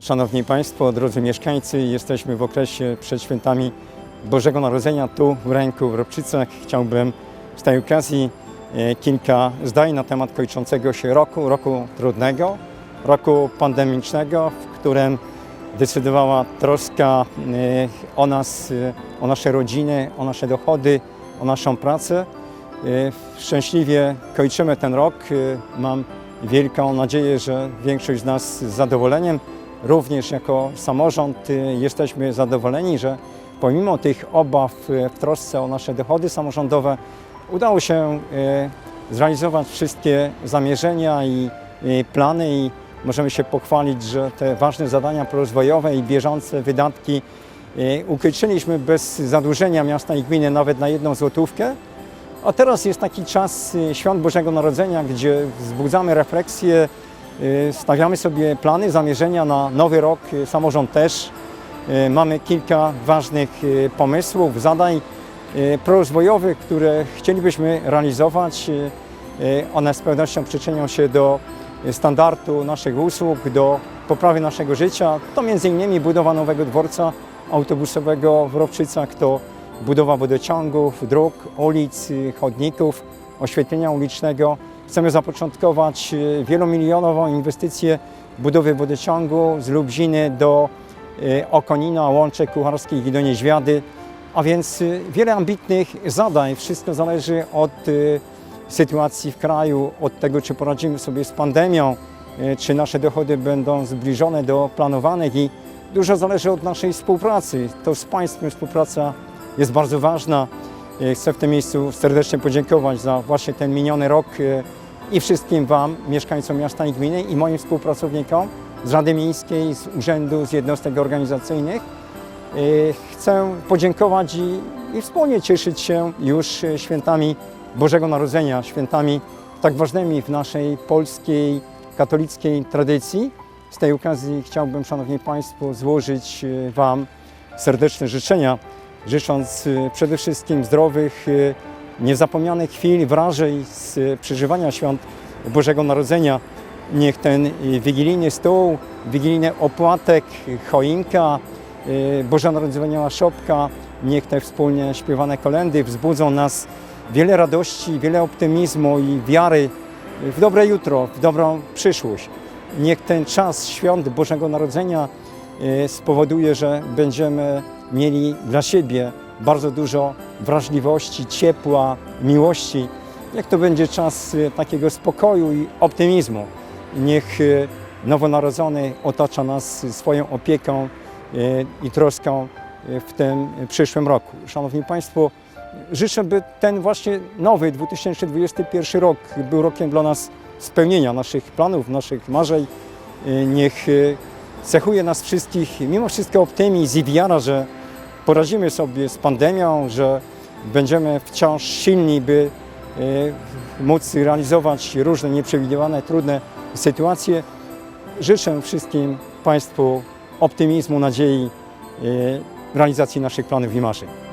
Szanowni Państwo, drodzy mieszkańcy, jesteśmy w okresie przed świętami Bożego Narodzenia tu w ręku w Robczycach. Chciałbym z tej okazji e, kilka zdań na temat kończącego się roku, roku trudnego, roku pandemicznego, w którym decydowała troska e, o nas, e, o nasze rodziny, o nasze dochody, o naszą pracę. Szczęśliwie kończymy ten rok. Mam wielką nadzieję, że większość z nas z zadowoleniem, również jako samorząd, e, jesteśmy zadowoleni, że pomimo tych obaw e, w trosce o nasze dochody samorządowe, udało się e, zrealizować wszystkie zamierzenia i plany i możemy się pochwalić, że te ważne zadania rozwojowe i bieżące wydatki ukończyliśmy bez zadłużenia miasta i gminy nawet na jedną złotówkę. A teraz jest taki czas Świąt Bożego Narodzenia, gdzie wzbudzamy refleksję, stawiamy sobie plany, zamierzenia na nowy rok, e, samorząd też. E, Mamy kilka ważnych pomysłów, zadań prorozwojowych, które chcielibyśmy realizować. One z pewnością przyczynią się do standardu naszych usług, do poprawy naszego życia. To m.in. budowa nowego dworca autobusowego w Robczycach, to budowa wodociągów, dróg, ulic, y, chodników, oświetlenia ulicznego. Chcemy zapoczątkować y, wielomilionową inwestycję budowy wodociągu z Lubziny do y, Okonina, Łączek Kucharskich i do Nieźwiady. A więc y, wiele ambitnych zadań. Wszystko zależy od sytuacji w kraju, od tego, czy poradzimy sobie z pandemią, czy nasze dochody będą zbliżone do planowanych i dużo zależy od naszej współpracy. To z Państwem współpraca jest bardzo ważna. Chcę w tym miejscu serdecznie podziękować za właśnie ten miniony rok i wszystkim Wam, mieszkańcom miasta i gminy i moim współpracownikom z Rady Miejskiej, z Urzędu, z jednostek organizacyjnych. Y, Chcę podziękować i, i wspólnie cieszyć się już y, świętami Bożego Narodzenia, świętami tak ważnymi w naszej polskiej katolickiej tradycji. Z tej okazji chciałbym, Szanowni Państwo, złożyć y, Wam serdeczne życzenia, życząc przede wszystkim zdrowych, niezapomnianych chwil, wrażeń z y, przeżywania świąt Bożego Narodzenia. Niech ten y, wigilijny stół, wigilijny opłatek, choinka, y, bożonarodzeniowa szopka, niech te wspólnie śpiewane kolendy wzbudzą nas wiele radości, wiele optymizmu i wiary w dobre jutro, w dobrą przyszłość. Niech ten czas świąt Bożego Narodzenia spowoduje, że będziemy mieli dla siebie bardzo dużo wrażliwości, ciepła, miłości. Niech to będzie czas y, takiego spokoju i optymizmu. Niech y, nowonarodzony otacza nas swoją opieką y, i troską w tym przyszłym roku. Szanowni Państwo, życzę, by ten właśnie nowy 2021 rok był rokiem dla nas spełnienia naszych planów, naszych marzeń. Niech cechuje nas wszystkich mimo wszystko optymizm i wiara, że poradzimy sobie z pandemią, że będziemy wciąż silni, by y, móc realizować różne nieprzewidywane, trudne sytuacje. Życzę wszystkim Państwu optymizmu, nadziei, y, realizacji naszych planów i marzeń.